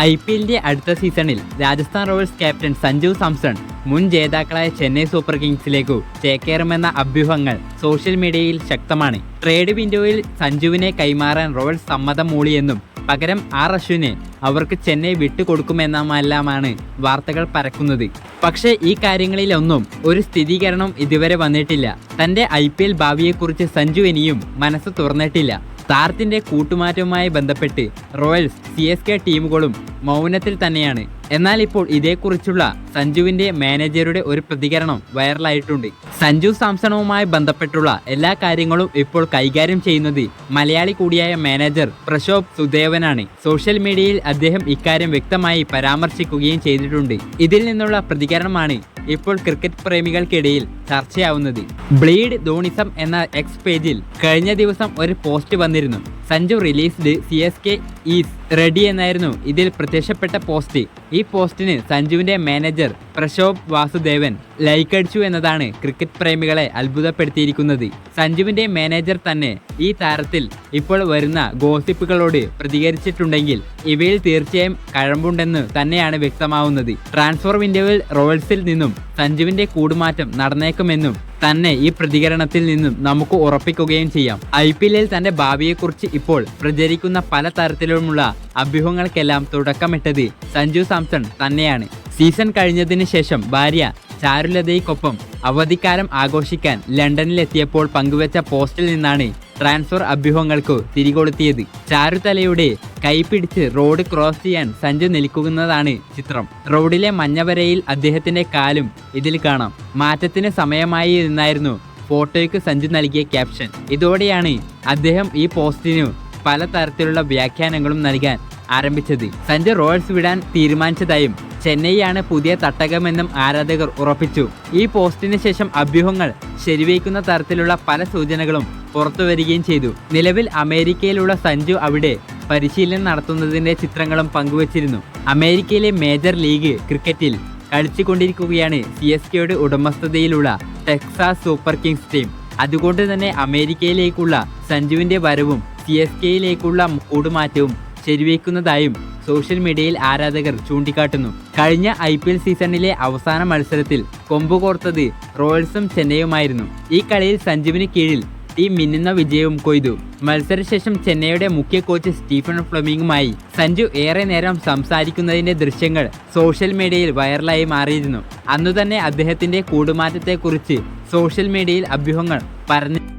I P എല്ലിന്റെ അടുത്ത സീസണിൽ Rajasthan Royals captain Sanju Samson മുൻ ജേതാക്കളായ ചെന്നൈ സൂപ്പർ കിങ്സിലേക്കു ചേക്കേറുമെന്ന അഭ്യൂഹങ്ങൾ സോഷ്യൽ മീഡിയയിൽ ശക്തമാണ്. ട്രേഡ് വിൻഡോയിൽ സഞ്ജുവിനെ കൈമാറാൻ റോയൽസ് സമ്മതം മൂളിയെന്നും പകരം ആർ അശ്വിനെ അവർക്ക് ചെന്നൈ വിട്ടുകൊടുക്കുമെന്നുമെല്ലാമാണ് വാർത്തകൾ പരക്കുന്നത്. പക്ഷേ ഈ കാര്യങ്ങളിലൊന്നും ഒരു സ്ഥിരീകരണം ഇതുവരെ വന്നിട്ടില്ല. തന്റെ ഐ പി എൽ ഭാവിയെക്കുറിച്ച് സഞ്ജു ഇനിയും മനസ്സ് തുറന്നിട്ടില്ല. താരത്തിന്റെ കൂട്ടുമാറ്റവുമായി ബന്ധപ്പെട്ട് റോയൽസ് സി എസ് കെ ടീമുകളും മൗനത്തിൽ തന്നെയാണ്. എന്നാൽ ഇപ്പോൾ ഇതേക്കുറിച്ചുള്ള സഞ്ജുവിന്റെ മാനേജറുടെ ഒരു പ്രതികരണം വൈറലായിട്ടുണ്ട്. സഞ്ജു സാംസണവുമായി ബന്ധപ്പെട്ടുള്ള എല്ലാ കാര്യങ്ങളും ഇപ്പോൾ കൈകാര്യം ചെയ്യുന്നത് മലയാളി കൂടിയായ മാനേജർ പ്രശോഭ് സുദേവനാണ്. സോഷ്യൽ മീഡിയയിൽ അദ്ദേഹം ഇക്കാര്യം വ്യക്തമായി പരാമർശിക്കുകയും ചെയ്തിട്ടുണ്ട്. ഇതിൽ നിന്നുള്ള പ്രതികരണമാണ് ഇപ്പോൾ ക്രിക്കറ്റ് പ്രേമികൾക്കിടയിൽ ചർച്ചയാവുന്നത്. ബ്ലീഡ് ധോണിസം എന്ന എക്സ് പേജിൽ കഴിഞ്ഞ ദിവസം ഒരു പോസ്റ്റ് വന്നിരുന്നു. Sanju released C S K is ready എന്നായിരുന്നു ഇതിൽ പ്രത്യക്ഷപ്പെട്ട പോസ്റ്റ്. ഈ പോസ്റ്റിന് സഞ്ജുവിന്റെ മാനേജർ പ്രശോഭ് വാസുദേവൻ ലൈക്ക് അടിച്ചു എന്നതാണ് ക്രിക്കറ്റ് പ്രേമികളെ അത്ഭുതപ്പെടുത്തിയിരിക്കുന്നത്. സഞ്ജുവിന്റെ മാനേജർ തന്നെ ഈ താരത്തിൽ ഇപ്പോൾ വരുന്ന ഗോസിപ്പുകളോട് പ്രതികരിച്ചിട്ടുണ്ടെങ്കിൽ ഇവയിൽ തീർച്ചയായും കഴമ്പുണ്ടെന്ന് തന്നെയാണ് വ്യക്തമാവുന്നത്. ട്രാൻസ്ഫർ വിൻഡോയിൽ റോയൽസിൽ നിന്നും സഞ്ജുവിന്റെ കൂടുമാറ്റം നടന്നേക്കുമെന്നും തന്നെ ഈ പ്രതികരണത്തിൽ നിന്നും നമുക്ക് ഉറപ്പിക്കുകയും ചെയ്യാം. ഐ പി എല്ലിൽ തന്റെ ഭാവിയെക്കുറിച്ച് ഇപ്പോൾ പ്രചരിക്കുന്ന പല തരത്തിലുമുള്ള അഭ്യൂഹങ്ങൾക്കെല്ലാം തുടക്കമിട്ടത് സഞ്ജു സാംസൺ തന്നെയാണ്. സീസൺ കഴിഞ്ഞതിന് ശേഷം ഭാര്യ ചാരുലതയ്ക്കൊപ്പം അവധിക്കാലം ആഘോഷിക്കാൻ ലണ്ടനിലെത്തിയപ്പോൾ പങ്കുവച്ച പോസ്റ്റിൽ നിന്നാണ് ട്രാൻസ്ഫർ അഭ്യൂഹങ്ങൾക്കു തിരികൊളുത്തിയത്. ചാരുതലയുടെ കൈപിടിച്ച് റോഡ് ക്രോസ് ചെയ്യാൻ സഞ്ജു നിൽക്കുന്നതാണ് ചിത്രം. റോഡിലെ മഞ്ഞവരയിൽ അദ്ദേഹത്തിന്റെ കാലും ഇതിൽ കാണാം. മാറ്റത്തിന് സമയമായി എന്നായിരുന്നു ഫോട്ടോയ്ക്ക് സഞ്ജു നൽകിയ ക്യാപ്ഷൻ. ഇതോടെയാണ് അദ്ദേഹം ഈ പോസ്റ്റിനു പല തരത്തിലുള്ള വ്യാഖ്യാനങ്ങളും നൽകാൻ ആരംഭിച്ചത്. സഞ്ജു റോയൽസ് വിടാൻ തീരുമാനിച്ചതായും ചെന്നൈയാണ് പുതിയ തട്ടകമെന്നും ആരാധകർ ഉറപ്പിച്ചു. ഈ പോസ്റ്റിന് ശേഷം അഭ്യൂഹങ്ങൾ ശരിവയ്ക്കുന്ന തരത്തിലുള്ള പല സൂചനകളും പുറത്തുവരികയും ചെയ്തു. നിലവിൽ അമേരിക്കയിലുള്ള സഞ്ജു അവിടെ പരിശീലനം നടത്തുന്നതിന്റെ ചിത്രങ്ങളും പങ്കുവച്ചിരുന്നു. അമേരിക്കയിലെ മേജർ ലീഗ് ക്രിക്കറ്റിൽ കളിച്ചുകൊണ്ടിരിക്കുകയാണ് സി എസ് കെയുടെ ഉടമസ്ഥതയിലുള്ള ടെക്സാസ് സൂപ്പർ കിങ്സ് ടീം. അതുകൊണ്ട് തന്നെ അമേരിക്കയിലേക്കുള്ള സഞ്ജുവിന്റെ വരവും സി എസ് കെയിലേക്കുള്ള കൂടുമാറ്റവും ശരിവയ്ക്കുന്നതായും സോഷ്യൽ മീഡിയയിൽ ആരാധകർ ചൂണ്ടിക്കാട്ടുന്നു. കഴിഞ്ഞ ഐ പി എൽ സീസണിലെ അവസാന മത്സരത്തിൽ കൊമ്പുകോർത്തത് റോയൽസും ചെന്നൈയുമായിരുന്നു. ഈ കളിയിൽ സഞ്ജുവിന് കീഴിൽ ടീം മിന്നുന്ന വിജയവും കൊയ്തു. മത്സരശേഷം ചെന്നൈയുടെ മുഖ്യ കോച്ച് സ്റ്റീഫൻ ഫ്ലമിങ്ങുമായി സഞ്ജു ഏറെ നേരം സംസാരിക്കുന്നതിന്റെ ദൃശ്യങ്ങൾ സോഷ്യൽ മീഡിയയിൽ വൈറലായി മാറിയിരുന്നു. അന്നു തന്നെ അദ്ദേഹത്തിന്റെ കൂടുമാറ്റത്തെക്കുറിച്ച് സോഷ്യൽ മീഡിയയിൽ അഭ്യൂഹങ്ങൾ പറഞ്ഞു